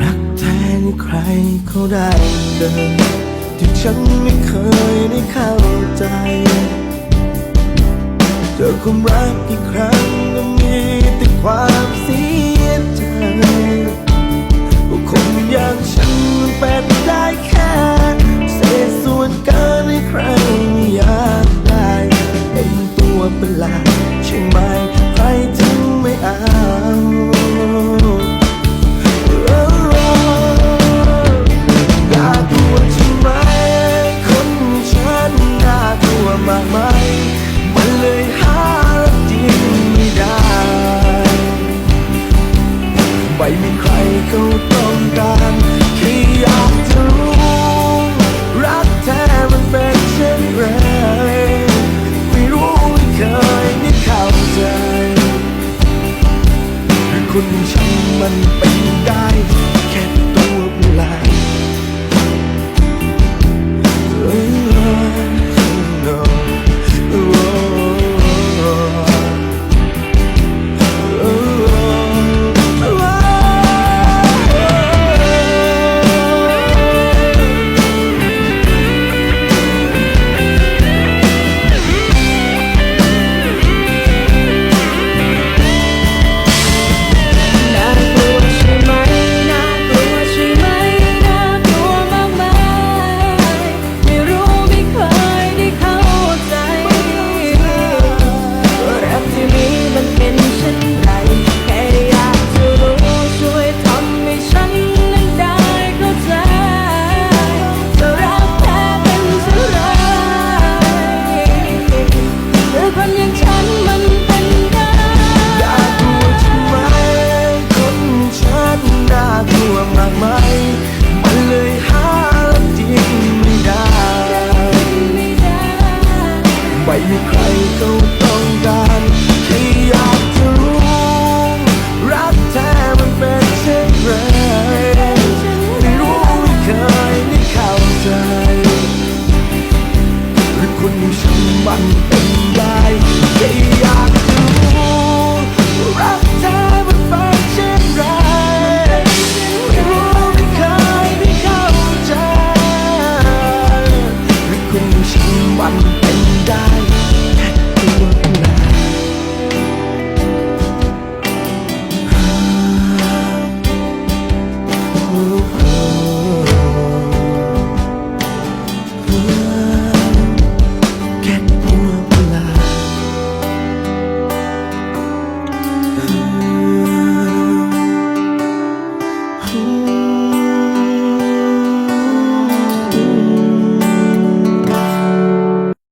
รักแทนใครเขาได้เดินที่ฉันไม่เคยได้เข้าใจ เจอความรักกี่ครั้งก็มีแต่ความเสียใจก็คงอย่างฉันเป็นได้แค่เศษส่วนเกินให้ใครอยากได้เป็นตัวเป็นลายใช่ไหม มันเป็นได้ คนที่ฉันมันเป็นได้ที่อยาก